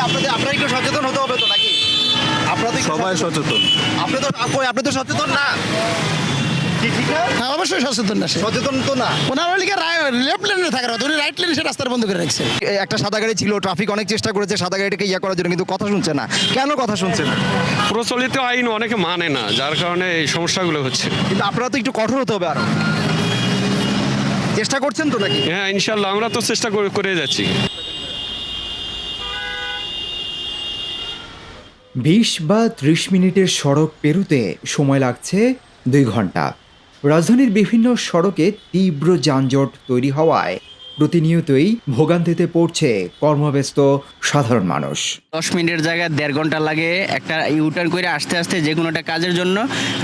আপনাদের আপনারা একটু সচেতন হতে হবে তো নাকি? আপনারা তো সবাই সচেতন। আপনি তো কই আপনি তো সচেতন না? কি ঠিক না? হ্যাঁ অবশ্যই সচেতন না সে। সচেতন তো না। ওনার লেফট লেনে থাকার কথা উনি রাইট লেনে সে রাস্তার বন্ধ করে রাখছে। একটা সাদা গাড়ি ছিল ট্রাফিক অনেক চেষ্টা করেছে সাদা গাড়িটাকে ইয়া করার জন্য কিন্তু কথা শুনছে না। কেন কথা শুনছে না? প্রচলিত আইন অনেকে মানে না যার কারণে এই সমস্যাগুলো হচ্ছে। কিন্তু আপনারা তো একটু কঠোর হতে হবে আরও। চেষ্টা করছেন তো নাকি? হ্যাঁ ইনশাল্লাহ আমরা তো চেষ্টা করে- করে যাচ্ছি। বিশ বা ত্রিশ মিনিটের সড়ক পেরুতে সময় লাগছে দুই ঘণ্টা। রাজধানীর বিভিন্ন সড়কে তীব্র যানজট তৈরি হওয়ায় প্রতিনিয়তই ভোগান্তিতে পড়ছে কর্মব্যস্ত সাধারণ মানুষ। দশ মিনিটের জায়গায় দেড় ঘণ্টা লাগে একটা ইউটার্ন করে আসতে আসতে যে কোনো একটা কাজের জন্য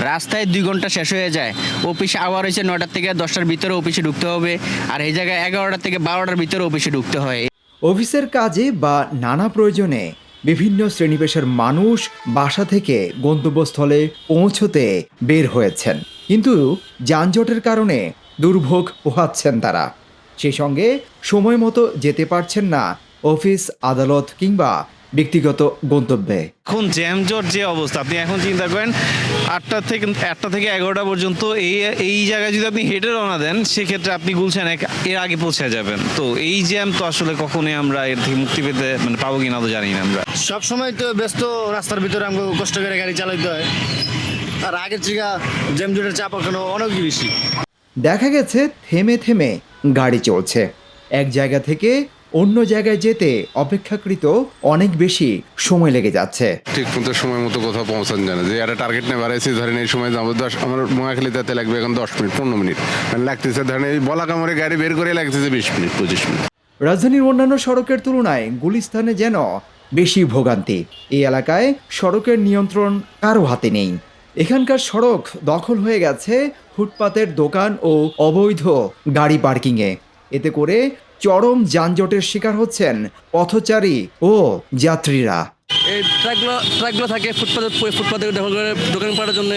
রাস্তায় দুই ঘণ্টা শেষ হয়ে যায়। অফিস আওয়ার হয়েছে নটার থেকে দশটার ভিতরে অফিসে ঢুকতে হবে আর এই জায়গায় এগারোটা থেকে বারোটার ভিতরে অফিসে ঢুকতে হয়। অফিসের কাজে বা নানা প্রয়োজনে বিভিন্ন শ্রেণীপেশার মানুষ বাসা থেকে গন্তব্যস্থলে পৌঁছতে বের হয়েছেন। কিন্তু যানজটের কারণে দুর্ভোগ পোহাচ্ছেন তারা। সেই সঙ্গে সময় মতো যেতে পারছেন না অফিস, আদালত কিংবা ব্যক্তিগত গন্তব্যে। এখন জ্যামজট যে অবস্থা আপনি এখন চিন্তা করেন আটটা থেকে আটটা থেকে এগারোটা পর্যন্ত এই এই জায়গায় যদি আপনি হেঁটে রওনা দেন সেক্ষেত্রে আপনি গুলছেন এক এর আগে পৌঁছে যাবেন। তো এই জ্যাম তো আসলে কখনোই আমরা এর থেকে মুক্তি পেতে মানে পাবো কিনা তো জানি না আমরা। সবসময় তো ব্যস্ত রাস্তার ভিতরে আমাকে কষ্ট করে গাড়ি চালাইতে হয়। আর আগের থেকে জ্যামজটের চাপ এখনও অনেক বেশি। দেখা গেছে থেমে থেমে গাড়ি চলছে। এক জায়গা থেকে অন্য জায়গায় যেতে অপেক্ষাকৃত অনেক বেশি সময় লেগে যাচ্ছে। ঠিক মতো সময় মতো কোথাও পৌঁছানো যায় না। যে একটা টার্গেট নিয়ে বাড়াইছি ধরেন এই সময় যাব দশ আমার মহাখালীতে লাগবে এখন দশ মিনিট পনেরো মিনিট। মানে লাগতেছে ধরেন এই বলা কামড়ে গাড়ি বের করে লাগতেছে বিশ মিনিট পঁচিশ মিনিট। রাজধানীর অন্যান্য সড়কের তুলনায় গুলিস্তানে যেন বেশি ভোগান্তি। এই এলাকায় সড়কের নিয়ন্ত্রণ কারও হাতে নেই। এখানকার সড়ক দখল হয়ে গেছে ফুটপাতের দোকান ও অবৈধ গাড়ি পার্কিংয়ে। এতে করে চরম যানজটের শিকার হচ্ছেন পথচারী ও যাত্রীরা। এই ট্রাকগুলো ট্রাকগুলো থাকে ফুটপাতে ফুটপাতে দখল করে দোকান পাড়ার জন্য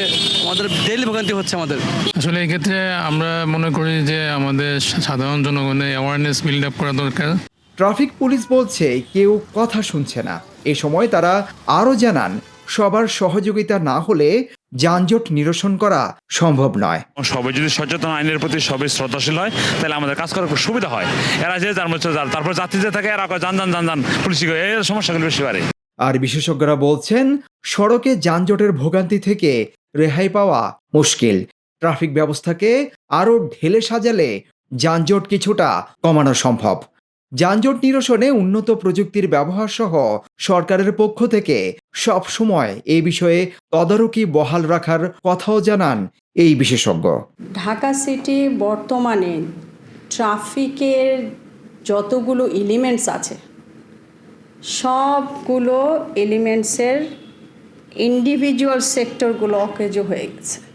আমাদের ডেইলি ভোগান্তি হচ্ছে আমাদের। আসলে এক্ষেত্রে আমরা মনে করি যে আমাদের সাধারণ জনগণের অ্যাওয়ারনেস বিল্ড আপ করা দরকার। ট্রাফিক পুলিশ বলছে কেউ কথা শুনছে না। এ সময় তারা আরও জানান সবার সহযোগিতা না হলে যানজট নিরসন করা সম্ভব নয়। সবাই যদি সচেতন আইনের প্রতি সবাই শ্রদ্ধাশীল হয় তাহলে আমাদের কাজ করার খুব সুবিধা হয়। এরা যে যার মধ্যে যার তারপর যাত্রী যে থাকে এরা যান যান যান যান পুলিশ এর সমস্যাগুলো বেশি বাড়ে। আর বিশেষজ্ঞরা বলছেন সড়কে যানজটের ভোগান্তি থেকে রেহাই পাওয়া মুশকিল। ট্রাফিক ব্যবস্থাকে আরও ঢেলে সাজালে যানজট কিছুটা কমানো সম্ভব। যানজট নিরসনে উন্নত প্রযুক্তির ব্যবহার সহ সরকারের পক্ষ থেকে সব সময় এই বিষয়ে তদারকি বহাল রাখার কথাও জানান এই বিশেষজ্ঞ। ঢাকা সিটি বর্তমানে ট্রাফিকের যতগুলো এলিমেন্টস আছে, সবগুলো এলিমেন্টসের ইন্ডিভিজুয়াল সেক্টরগুলো অকেজ হয়ে গেছে।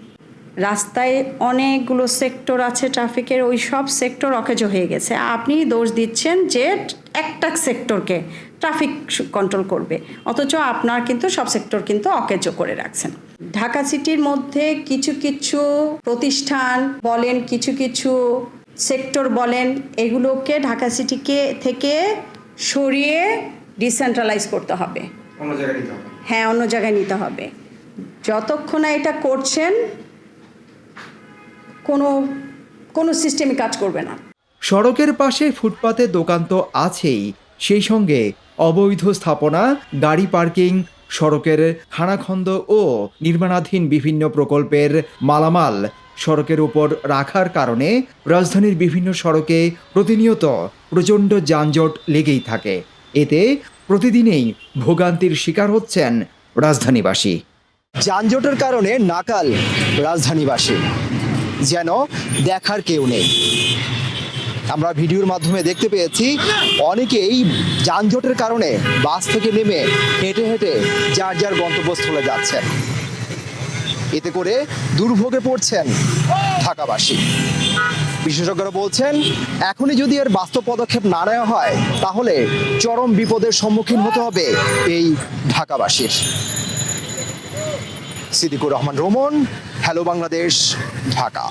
রাস্তায় অনেকগুলো সেক্টর আছে ট্রাফিকের ওই সব সেক্টর অকেজ হয়ে গেছে। আপনি দোষ দিচ্ছেন যে একটা সেক্টরকে ট্রাফিক কন্ট্রোল করবে অথচ আপনার কিন্তু সব সেক্টর কিন্তু অকেজো করে রাখছেন। ঢাকা সিটির মধ্যে কিছু কিছু প্রতিষ্ঠান বলেন কিছু কিছু সেক্টর বলেন এগুলোকে ঢাকা সিটিকে থেকে সরিয়ে ডিসেন্ট্রালাইজ করতে হবে। হ্যাঁ অন্য জায়গায় নিতে হবে। যতক্ষণ না এটা করছেন কোনো কোনো সিস্টেমই কাজ করবে না। সড়কের পাশে ফুটপাতে দোকান তো আছেই সেই সঙ্গে অবৈধ স্থাপনা গাড়ি পার্কিং সড়কের খানাখন্দ ও নির্মাণাধীন বিভিন্ন প্রকল্পের মালামাল সড়কের উপর রাখার কারণে রাজধানীর বিভিন্ন সড়কে প্রতিনিয়ত প্রচণ্ড যানজট লেগেই থাকে। এতে প্রতিদিনেই ভোগান্তির শিকার হচ্ছেন রাজধানীবাসী। যানজটের কারণে নাকাল রাজধানীবাসী। যেন দেখার কেউ নেই। আমরা ভিডিওর মাধ্যমে দেখতে পেয়েছি, অনেকেই যানজটের কারণে বাস থেকে নেমে হেঁটে হেঁটে যার যার গন্তব্যস্থলে যাচ্ছেন। এতে করে দুর্ভোগে পড়ছেন ঢাকাবাসী। বিশেষজ্ঞরা বলছেন, এখনই যদি এর বাস্তব পদক্ষেপ না নেওয়া হয়, তাহলে চরম বিপদের সম্মুখীন হতে হবে এই ঢাকাবাসীর। সিদ্দিকুর রহমান রোমন হ্যালো বাংলাদেশ ঢাকা